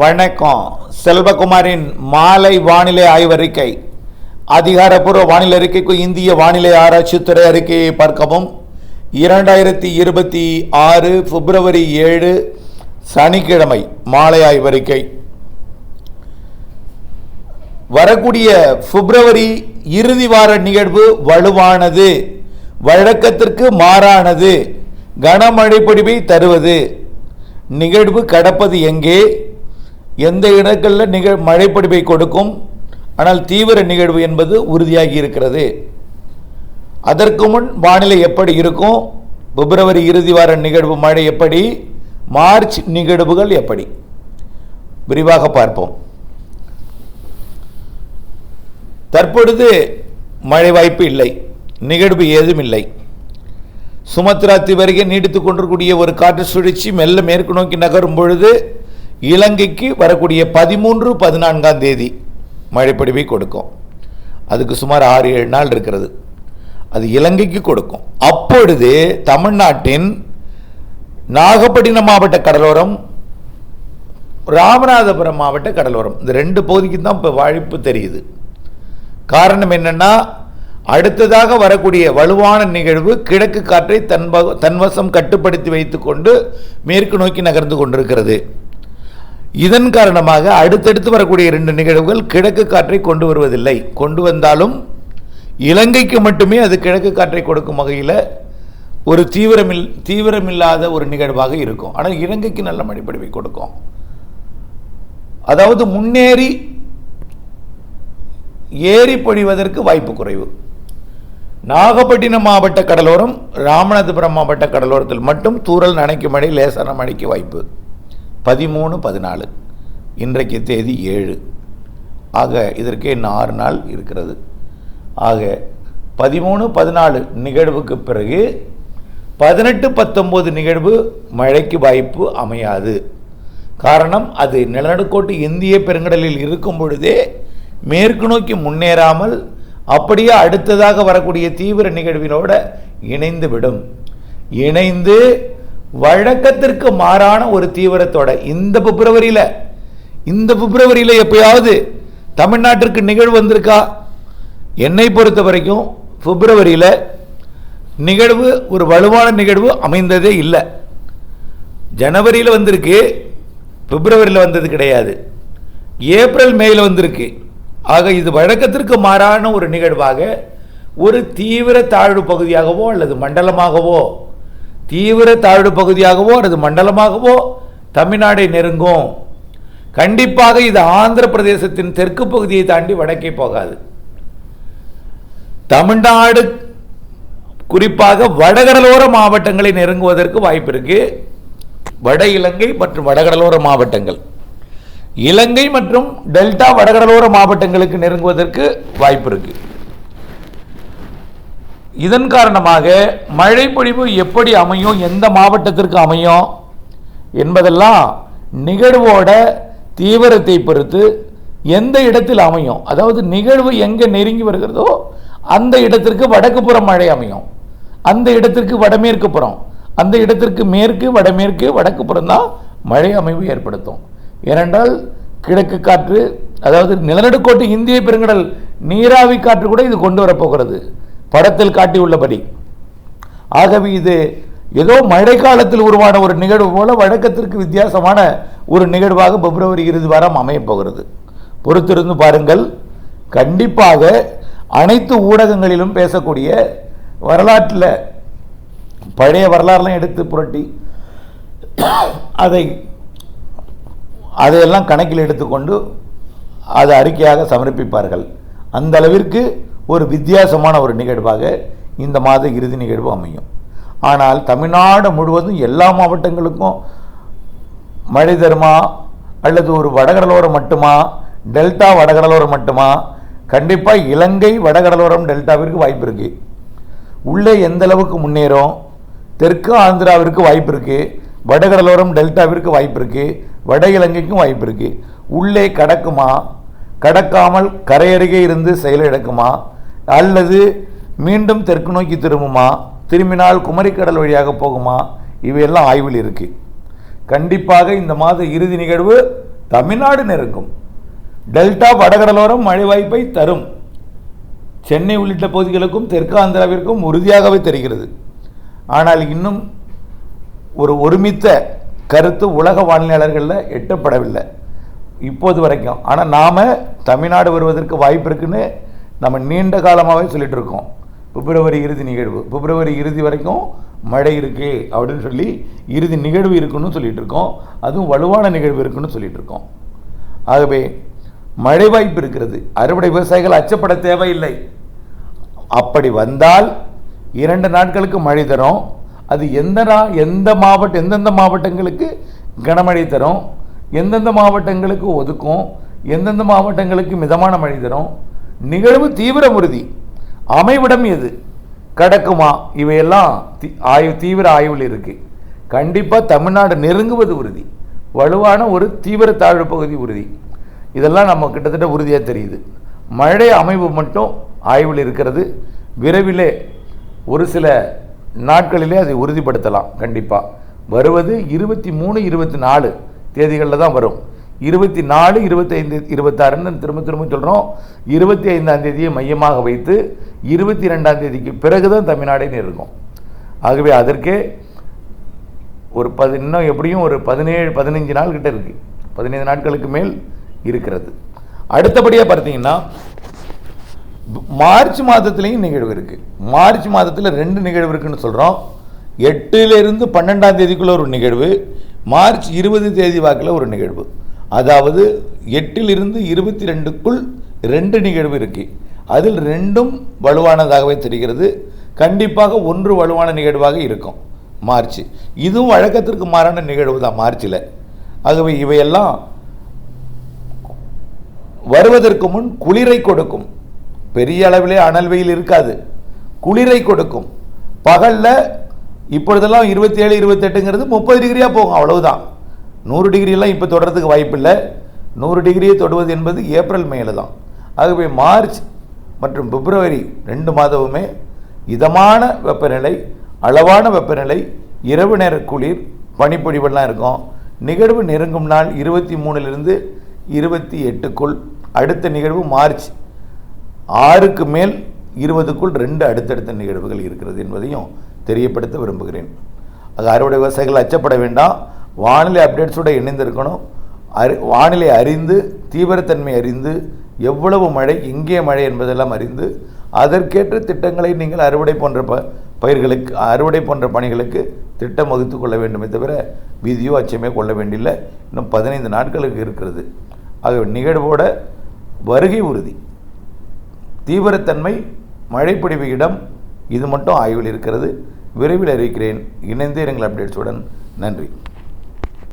வணக்கம். செல்வகுமாரின் மாலை வானிலை ஆய்வறிக்கை அதிகாரப்பூர்வ வானிலை அறிக்கைக்கு இந்திய வானிலை ஆராய்ச்சித்துறை அறிக்கையை பார்க்கவும். இரண்டாயிரத்தி இருபத்தி ஆறு பிப்ரவரி ஏழு சனிக்கிழமை மாலை ஆய்வறிக்கை வரக்கூடிய பிப்ரவரி இறுதி வார நிகழ்வு வலுவானது வழக்கத்திற்கு மாறானது கனமழை பொழிவை தருவது. நிகழ்வு கடப்பது எங்கே? எந்த இடங்களில் நிகழ் மழைப்படிப்பை கொடுக்கும் ஆனால் தீவிர நிகழ்வு என்பது உறுதியாகி இருக்கிறது. அதற்கு முன் வானிலை எப்படி இருக்கும்? பிப்ரவரி இறுதி வார நிகழ்வு மழை எப்படி? மார்ச் நிகழ்வுகள் எப்படி? விரிவாக பார்ப்போம். தற்பொழுது மழை வாய்ப்பு இல்லை நிகழ்வு ஏதும் இல்லை. சுமத்ரா தீவருகே நீடித்துக் கொண்டிருக்கூடிய ஒரு காற்று சுழற்சி மெல்ல மேற்கு நோக்கி நகரும் பொழுது இலங்கைக்கு வரக்கூடிய பதிமூன்று பதினான்காம் தேதி மழைப்பொழிவை கொடுக்கும். அதுக்கு சுமார் ஆறு ஏழு நாள் இருக்கிறது. அது இலங்கைக்கு கொடுக்கும். அப்பொழுது தமிழ்நாட்டின் நாகப்பட்டினம் மாவட்ட கடலோரம் ராமநாதபுரம் மாவட்ட கடலோரம் இந்த ரெண்டு பகுதிக்கு தான் இப்போ வாய்ப்பு தெரியுது. காரணம் என்னன்னா அடுத்ததாக வரக்கூடிய வலுவான நிகழ்வு கிழக்கு காற்றை தன்ப தன்வசம் கட்டுப்படுத்தி வைத்துக்கொண்டு மேற்கு நோக்கி நகர்ந்து கொண்டிருக்கிறது. இதன் காரணமாக அடுத்தடுத்து வரக்கூடிய இரண்டு நிகழ்வுகள் கிழக்கு காற்றை கொண்டு வருவதில்லை. கொண்டு வந்தாலும் இலங்கைக்கு மட்டுமே அது கிழக்கு காற்றை கொடுக்கும் வகையில் ஒரு தீவிரமில் தீவிரமில்லாத ஒரு நிகழ்வாக இருக்கும். ஆனால் இலங்கைக்கு நல்ல மடிப்படிவை கொடுக்கும். அதாவது முன்னேறி ஏறி பொழிவதற்கு வாய்ப்பு குறைவு. நாகப்பட்டினம் மாவட்ட கடலோரம் ராமநாதபுரம் மாவட்ட கடலோரத்தில் மட்டும் தூறல் நனைக்கும் மழை லேசான மழைக்கு வாய்ப்பு. பதிமூணு பதினாலு. இன்றைக்கு தேதி ஏழு. ஆக இதற்கே இன்னும் ஆறு நாள் இருக்கிறது. ஆக பதிமூணு பதினாலு நிகழ்வுக்கு பிறகு பதினெட்டு பத்தொம்போது நிகழ்வு மழைக்கு வாய்ப்பு அமையாது. காரணம் அது நிலநடுக்கோட்டு இந்திய பெருங்கடலில் இருக்கும் பொழுதே மேற்கு நோக்கி முன்னேறாமல் அப்படியே அடுத்ததாக வரக்கூடிய தீவிர நிகழ்வினோடு இணைந்து விடும் இணைந்து வழக்கத்திற்கு மாறான ஒரு தீவிரத்தோட இந்த பிப்ரவரியில் இந்த பிப்ரவரியில் எப்பயாவது தமிழ்நாட்டிற்கு நிகழ்வு வந்திருக்கா? என்னை பொறுத்த வரைக்கும் பிப்ரவரியில் நிகழ்வு ஒரு வலுவான நிகழ்வு அமைந்ததே இல்லை. ஜனவரியில் வந்திருக்கு பிப்ரவரியில் வந்தது கிடையாது. ஏப்ரல் மேயில் வந்திருக்கு. ஆக இது வழக்கத்திற்கு மாறான ஒரு நிகழ்வாக ஒரு தீவிர தாழ்வு பகுதியாகவோ அல்லது மண்டலமாகவோ தீவிர தாழ்வு பகுதியாகவோ அல்லது மண்டலமாகவோ தமிழ்நாடை நெருங்கும். கண்டிப்பாக இது ஆந்திர பிரதேசத்தின் தெற்கு பகுதியை தாண்டி வடக்கே போகாது. தமிழ்நாடு குறிப்பாக வடகடலோர மாவட்டங்களை நெருங்குவதற்கு வாய்ப்பு இருக்கு. வட இலங்கை மற்றும் வடகடலோர மாவட்டங்கள். இலங்கை மற்றும் டெல்டா வடகடலோர மாவட்டங்களுக்கு நெருங்குவதற்கு வாய்ப்பு இருக்குது இதன் காரணமாக மழை பொழிவு எப்படி அமையும் எந்த மாவட்டத்திற்கு அமையும் என்பதெல்லாம் நிகழ்வோட தீவிரத்தை பொறுத்து எந்த இடத்தில் அமையும் அதாவது நிகழ்வு எங்கே நெருங்கி வருகிறதோ அந்த இடத்திற்கு வடக்கு புறம் மழை அமையும். அந்த இடத்திற்கு வடமேற்கு புறம் அந்த இடத்திற்கு மேற்கு வடமேற்கு வடக்கு புறம் தான் மழை அமைவு ஏற்படுத்தும். ஏனென்றால் கிழக்கு காற்று அதாவது நிலநடுக்கோட்டு இந்திய பெருங்கடல் நீராவி காற்று கூட இது கொண்டு வரப்போகிறது படத்தில் காட்டியுள்ளபடி. ஆகவே இது ஏதோ மழைக்காலத்தில் உருவான ஒரு நிகழ்வு போல வழக்கத்திற்கு வித்தியாசமான ஒரு நிகழ்வாக பிப்ரவரி இறுதி வாரம் அமையப் போகிறது. பொறுத்திருந்து பாருங்கள் கண்டிப்பாக அனைத்து ஊடகங்களிலும் பேசக்கூடிய வரலாற்றில் பழைய வரலாறுலாம் எடுத்து புரட்டி அதை அதையெல்லாம் கணக்கில் எடுத்துக்கொண்டு அதை அறிக்கையாக சமர்ப்பிப்பார்கள். அந்த அளவிற்கு ஒரு வித்தியாசமான ஒரு நிகழ்வாக இந்த மாத இறுதி நிகழ்வு அமையும். ஆனால் தமிழ்நாடு முழுவதும் எல்லா மாவட்டங்களுக்கும் மழை தருமா? அல்லது ஒரு வடகடலோரம் மட்டுமா? டெல்டா வடகடலோரம் மட்டுமா? கண்டிப்பாக இலங்கை வடகடலோரம் டெல்டாவிற்கு வாய்ப்பு இருக்குது உள்ளே எந்த அளவுக்கு முன்னேறும்? தெற்கு ஆந்திராவிற்கு வாய்ப்பு இருக்குது வடகடலோரம் டெல்டாவிற்கு வாய்ப்பு இருக்குது வட இலங்கைக்கும் வாய்ப்பு இருக்குது உள்ளே கடக்குமா? கடக்காமல் கரையருகே இருந்து செயலிழக்குமா? அல்லது மீண்டும் தெற்கு நோக்கி திரும்புமா? திரும்பினால் குமரிக்கடல் வழியாக போகுமா? இவையெல்லாம் ஆய்வில் இருக்குது கண்டிப்பாக இந்த மாத இறுதி நிகழ்வு தமிழ்நாடு நெருங்கும். டெல்டா வடகடலோரம் மழை வாய்ப்பை தரும். சென்னை உள்ளிட்ட பகுதிகளுக்கும் தெற்கு ஆந்திராவிற்கும் உறுதியாகவே தெரிகிறது. ஆனால் இன்னும் ஒரு ஒருமித்த கருத்து உலக வானிலையாளர்களில் எட்டப்படவில்லை. இப்போது வரைக்கும். ஆனால் நாம் தமிழ்நாடு வருவதற்கு வாய்ப்பு இருக்குன்னு நம்ம நீண்ட காலமாகவே சொல்லிட்டு இருக்கோம் பிப்ரவரி இறுதி நிகழ்வு. பிப்ரவரி இறுதி வரைக்கும் மழை இருக்குது அப்படின்னு சொல்லி இறுதி நிகழ்வு இருக்குன்னு சொல்லிட்டு இருக்கோம் அதுவும் வலுவான நிகழ்வு இருக்குன்னு சொல்லிட்டு இருக்கோம் ஆகவே மழை வாய்ப்பு இருக்கிறது. அறுவடை விவசாயிகள் அச்சப்பட தேவையில்லை. அப்படி வந்தால் இரண்டு நாட்களுக்கு மழை தரும். அது எந்த நா எந்த மாவட்டம் எந்தெந்த மாவட்டங்களுக்கு கனமழை தரும்? எந்தெந்த மாவட்டங்களுக்கு ஒதுக்கும்? எந்தெந்த மாவட்டங்களுக்கு மிதமான மழை தரும்? நிகழ்வு தீவிர உறுதி. அமைவிடம் எது? கடக்குமா? இவையெல்லாம் தி- ஆய்வு தீவிர ஆய்வில் இருக்கு. கண்டிப்பாக தமிழ்நாடு நெருங்குவது உறுதி. வலுவான ஒரு தீவிர தாழ்வு பகுதி உறுதி. இதெல்லாம் நம்ம கிட்டத்தட்ட உறுதியாக தெரியுது. மழை அமைவு மட்டும் ஆய்வில் இருக்கிறது. விரைவிலே ஒரு சில நாட்களிலே அதை உறுதிப்படுத்தலாம் கண்டிப்பாக வருவது இருபத்தி மூணு இருபத்தி நாலு தேதிகளில் தான் வரும். இருபத்தி நாலு இருபத்தைந்து இருபத்தாறுன்னு திரும்ப திரும்ப சொல்கிறோம் இருபத்தி ஐந்தாம் தேதியை மையமாக வைத்து இருபத்தி ரெண்டாம் தேதிக்கு பிறகு தான் தமிழ்நாடுன்னு இருக்கும். ஆகவே அதற்கே ஒரு பதி இன்னும் எப்படியும் ஒரு பதினேழு பதினஞ்சு நாள் கிட்ட இருக்கு. பதினைந்து நாட்களுக்கு மேல் இருக்கிறது. அடுத்தபடியாக பார்த்தீங்கன்னா மார்ச் மாதத்துலேயும் நிகழ்வு இருக்கு. மார்ச் மாதத்தில் ரெண்டு நிகழ்வு இருக்குன்னு சொல்கிறோம் எட்டுலேருந்து பன்னெண்டாம் தேதிக்குள்ள ஒரு நிகழ்வு மார்ச் இருபது தேதி வாக்கில் ஒரு நிகழ்வு. அதாவது எட்டிலிருந்து இருபத்தி ரெண்டுக்குள் ரெண்டு நிகழ்வு இருக்கு. அதில் ரெண்டும் வலுவானதாகவே தெரிகிறது. கண்டிப்பாக ஒன்று வலுவான நிகழ்வாக இருக்கும். மார்ச் இதுவும் வழக்கத்திற்கு மாறான நிகழ்வு தான் மார்ச்சில். ஆகவே இவையெல்லாம் வருவதற்கு முன் குளிரை கொடுக்கும். பெரிய அளவிலே அனல் வெயில் இருக்காது. குளிரை கொடுக்கும். பகலில் இப்பொழுதெல்லாம் இருபத்தி ஏழு இருபத்தெட்டுங்கிறது முப்பது டிகிரியாக போகும் அவ்வளவுதான். நூறு டிகிரியெல்லாம் இப்போ தொடர்றதுக்கு வாய்ப்பில்லை. நூறு டிகிரியை தொடுவது என்பது ஏப்ரல் மேல தான். ஆகவே மார்ச் மற்றும் பிப்ரவரி ரெண்டு மாதமுமே இதமான வெப்பநிலை அளவான வெப்பநிலை இரவு நேர குளிர் பனிப்பொழிவெல்லாம் இருக்கும். நிகழ்வு நெருங்கும் நாள் இருபத்தி மூணுலேருந்து இருபத்தி எட்டுக்குள். அடுத்த நிகழ்வு மார்ச் ஆறுக்கு மேல் இருபதுக்குள் ரெண்டு அடுத்தடுத்த நிகழ்வுகள் இருக்கிறது என்பதையும் தெரியப்படுத்த விரும்புகிறேன். அது அறுவடை விவசாயிகள் அச்சப்பட வேண்டாம். வானிலை அப்டேட்ஸோடு இணைந்திருக்கணும். அறி வானிலை அறிந்து தீவிரத்தன்மை அறிந்து எவ்வளவு மழை எங்கே மழை என்பதெல்லாம் அறிந்து அதற்கேற்ற திட்டங்களை நீங்கள் அறுவடை போன்ற ப பயிர்களுக்கு அறுவடை போன்ற பணிகளுக்கு திட்டம் வகுத்து கொள்ள வேண்டுமே தவிர வீதியோ அச்சமே கொள்ள வேண்டியில்லை இன்னும் பதினைந்து நாட்களுக்கு இருக்கிறது. ஆகவே நிகழ்வோட வருகை உறுதி. தீவிரத்தன்மை மழைப்பிடிவு இடம் இது மட்டும் ஆய்வில் இருக்கிறது. விரைவில் அறிவிக்கிறேன். இணைந்தே எங்கள் அப்டேட்ஸுடன். நன்றி.